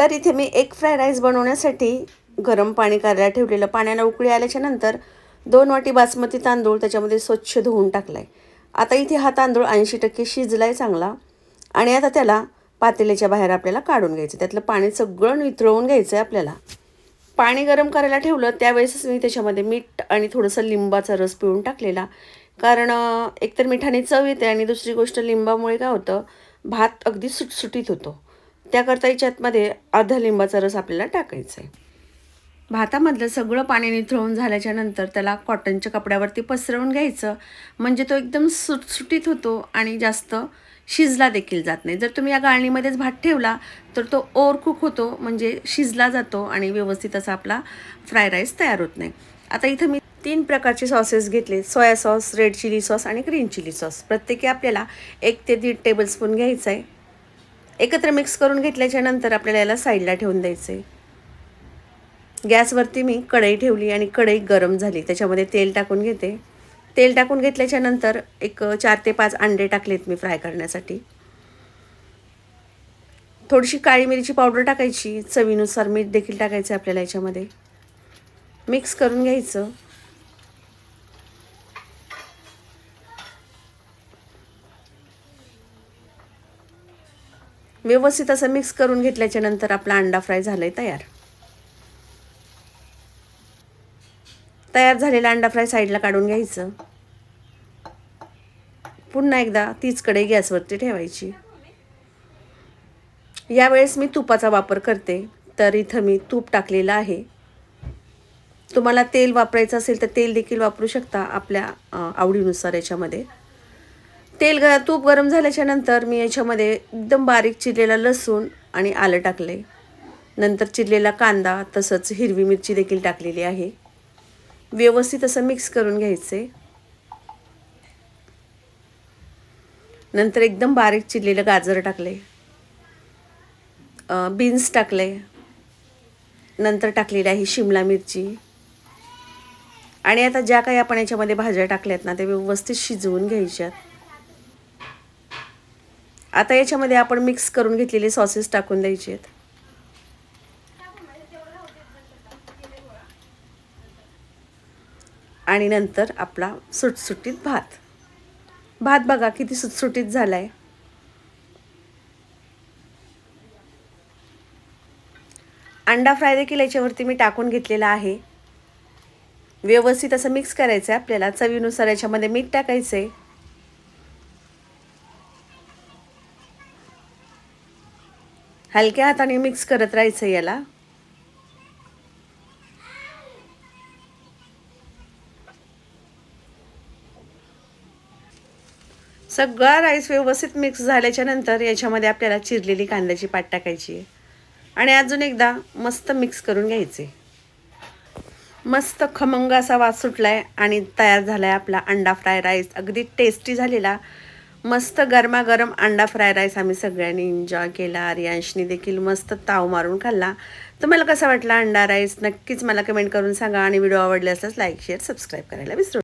तर इथे मी एक फ्राय राईस बनवण्यासाठी गरम पाणी करायला ठेवलेलं. पाण्याला उकळी आल्याच्यानंतर दोन वाटी बासमती तांदूळ त्याच्यामध्ये स्वच्छ धुवून टाकला आहे आता इथे हा तांदूळ ऐंशी टक्के शिजला आहे चांगला आणि आता त्याला पातेल्याच्या बाहेर आपल्याला काढून घ्यायचं. त्यातलं पाणी सगळं निथळवून घ्यायचं आहे आपल्याला. पाणी गरम करायला ठेवलं त्यावेळेसच मी त्याच्यामध्ये मीठ आणि थोडंसं लिंबाचा रस पिळून टाकलेला. कारण एकतर मिठाने चव येते आणि दुसरी गोष्ट लिंबामुळे काय होतं भात अगदी सुटसुटीत होतो. त्याकरता याच्यातमध्ये अर्धा लिंबाचा रस आपल्याला टाकायचा आहे भातामधलं सगळं पाणी निथळून झाल्याच्यानंतर त्याला कॉटनच्या कपड्यावरती पसरवून घ्यायचं. म्हणजे तो एकदम सुटसुटीत होतो आणि जास्त शिजला देखील जात नाही. जर तुम्ही या गाळणीमध्येच भात ठेवला तर तो ओवर कुक होतो म्हणजे शिजला जातो आणि व्यवस्थित असा आपला फ्राय राईस तयार होत नाही. आता इथं मी तीन प्रकारचे सॉसेस घेतले. Soya sauce red chilli sauce आणि ग्रीन चिली सॉस. प्रत्येकी आपल्याला एक ते दीड टेबलस्पून घ्यायचं आहे एकत्र मिक्स करून घेतल्याच्या नंतर आपल्याला याला साईडला ठेवून द्यायचं आहे गॅसवरती मी कढई ठेवली आणि कढई गरम झाली. त्याच्यामध्ये तेल टाकून घेते. तेल टाकून घेतल्याच्या नंतर एक चार ते पाच अंडे टाकलेत मी फ्राय करण्यासाठी. थोडीशी काळी मिरची पावडर टाकायची. चवीनुसार मीठ देखील टाकायचं आपल्याला याच्यामध्ये. मिक्स करून घ्यायचं. व्यवस्थित असं मिक्स करून घेतल्याच्या नंतर आपला अंडा फ्राय झाला आहे तयार. तयार झालेला अंडा फ्राय साईडला काढून घ्यायचं. पुन्हा एकदा तीच कढई गॅसवरती ठेवायची. यावेळेस मी तुपाचा वापर करते. तर इथं मी तूप टाकलेलं आहे. तुम्हाला तेल वापरायचं असेल तर तेल देखील वापरू शकता आपल्या आवडीनुसार याच्यामध्ये. तेल ग तूप गरम झाल्याच्यानंतर मी याच्यामध्ये एकदम बारीक चिरलेला लसूण आणि आलं टाकले नंतर चिरलेला कांदा तसंच हिरवी मिरची देखील टाकलेली आहे. व्यवस्थित असं मिक्स करून घ्यायचे नंतर एकदम बारीक चिरलेलं गाजर टाकले बीन्स टाकले नंतर टाकलेली आहे शिमला मिरची. आणि आता ज्या काही आपण याच्यामध्ये भाज्या टाकल्यात ना त्या व्यवस्थित शिजवून घ्यायच्यात. आता याच्यामध्ये आपण मिक्स करून घेतलेले सॉसेस टाकून द्यायचे आहेत. आणि नंतर आपला सुटसुटीत भात. भात बघा किती सुटसुटीत झाला आहे अंडा फ्राय देखील याच्यावरती मी टाकून घेतलेला आहे. व्यवस्थित असं मिक्स करायचं आहे आपल्याला. चवीनुसार याच्यामध्ये मीठ टाकायचं आहे हलक्या हाताने मिक्स करत राहायचं याला. सगळा राईस व्यवस्थित मिक्स झाल्याच्यानंतर याच्यामध्ये आपल्याला चिरलेली कांद्याची पाट टाकायची आहे. आणि अजून एकदा मस्त मिक्स करून घ्यायचे. मस्त खमंग असा वास सुटला आहे आणि तयार झाला आहे आपला अंडा फ्राय राईस अगदी टेस्टी झालेला मस्त गरमागरम अंडा फ्राय राईस आम्ही सगळ्यांनी एन्जॉय केला. आर्यांशनी देखील मस्त ताव मारून खाल्ला. तुम्हाला कसा वाटला अंडा राईस? नक्कीच मला कमेंट करून सांगा आणि व्हिडिओ आवडले असल्यास लाईक शेअर सबस्क्राईब करायला विसरू